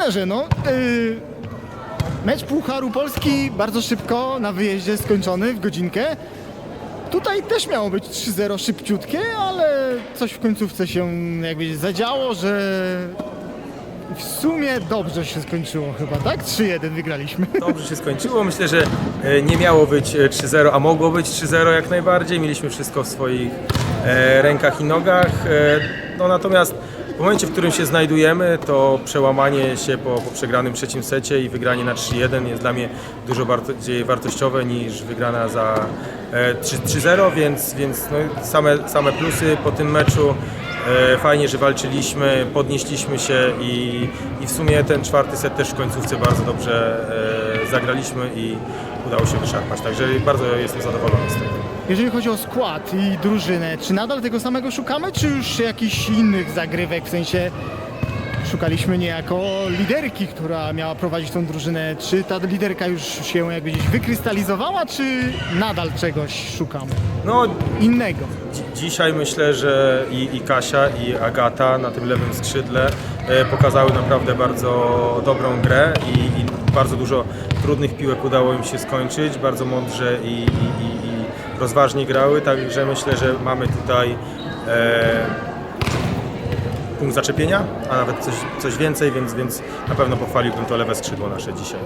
Trenerze, no, yy, mecz Pucharu Polski bardzo szybko na wyjeździe skończony w godzinkę. Tutaj też miało być 3-0 szybciutkie, ale coś w końcówce się jakby zadziało, że w sumie dobrze się skończyło chyba, tak? 3-1 wygraliśmy. Dobrze się skończyło. Myślę, że e, nie miało być e, 3-0, a mogło być 3-0 jak najbardziej. Mieliśmy wszystko w swoich e, rękach i nogach. E, no natomiast w momencie, w którym się znajdujemy, to przełamanie się po, po przegranym trzecim secie i wygranie na 3-1 jest dla mnie dużo bardziej wartościowe niż wygrana za e, 3 3-0, więc, więc no, same, same plusy po tym meczu. E, Fajnie, że walczyliśmy, podnieśliśmy się i, i w sumie ten czwarty set też w końcówce bardzo dobrze e, zagraliśmy i udało się wyszarpać. Także bardzo jestem zadowolony z tego. Jeżeli chodzi o skład i drużynę, czy nadal tego samego szukamy, czy już jakichś innych zagrywek, w sensie szukaliśmy niejako liderki, która miała prowadzić tą drużynę, czy ta liderka już się jakby gdzieś wykrystalizowała, czy nadal czegoś szukamy? No, Innego. dzi- dzisiaj myślę, że i, i Kasia, i Agata na tym lewym skrzydle pokazały naprawdę bardzo dobrą grę i, i bardzo dużo trudnych piłek udało im się skończyć. Bardzo mądrze i, i, i, i rozważnie grały, także myślę, że mamy tutaj e, punkt zaczepienia, a nawet coś, coś więcej, więc, więc na pewno pochwaliłbym to lewe skrzydło nasze dzisiaj.